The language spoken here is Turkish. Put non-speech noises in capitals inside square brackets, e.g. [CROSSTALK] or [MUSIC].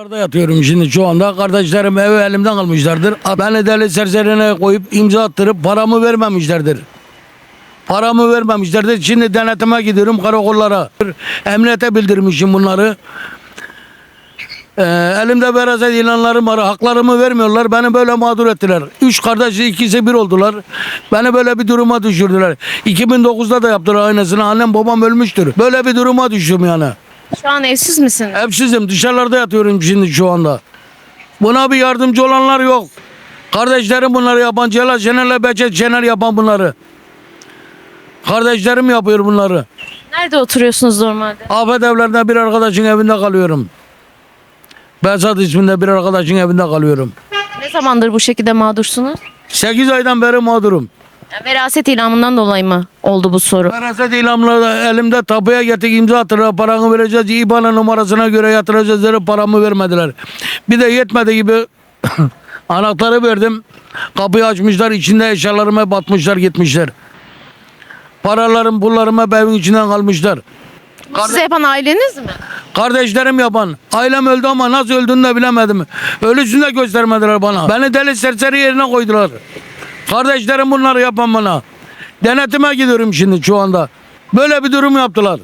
Orada yatıyorum şimdi şu anda. Kardeşlerim evi elimden almışlardır. Beni deli serserine koyup imza attırıp paramı vermemişlerdir. Paramı vermemişlerdir. Şimdi denetime gidiyorum karakollara. Emniyete bildirmişim bunları. Ee, elimde veraset ilanlarım var. Haklarımı vermiyorlar. Beni böyle mağdur ettiler. Üç kardeşi ikisi bir oldular. Beni böyle bir duruma düşürdüler. 2009'da da yaptılar aynısını. Annem babam ölmüştür. Böyle bir duruma düştüm yani. Şu an evsiz misiniz? Evsizim dışarılarda yatıyorum şimdi şu anda. Buna bir yardımcı olanlar yok. Kardeşlerim bunları yapan Celal Şener'le Behçet Şener yapan bunları. Kardeşlerim yapıyor bunları. Nerede oturuyorsunuz normalde? Afet evlerinde bir arkadaşın evinde kalıyorum. Behzat isminde bir arkadaşın evinde kalıyorum. Ne zamandır bu şekilde mağdursunuz? 8 aydan beri mağdurum. Ya, Veraset ilamından dolayı mı oldu bu soru? Veraset ilamları elimde tapuya getirdik imza attılar. Paranı vereceğiz. İBAN'a numarasına göre yatıracağız dedi. Paramı vermediler. Bir de yetmedi gibi [COUGHS] anahtarı verdim. Kapıyı açmışlar. içinde eşyalarıma batmışlar gitmişler. Paralarım pullarım hep evin içinden kalmışlar. Size yapan aileniz mi? Kardeşlerim yapan. Ailem öldü ama nasıl öldüğünü de bilemedim. Ölüsünü de göstermediler bana. Beni deli serseri yerine koydular. Kardeşlerim bunları yapan bana. Denetime gidiyorum şimdi şu anda. Böyle bir durum yaptılar.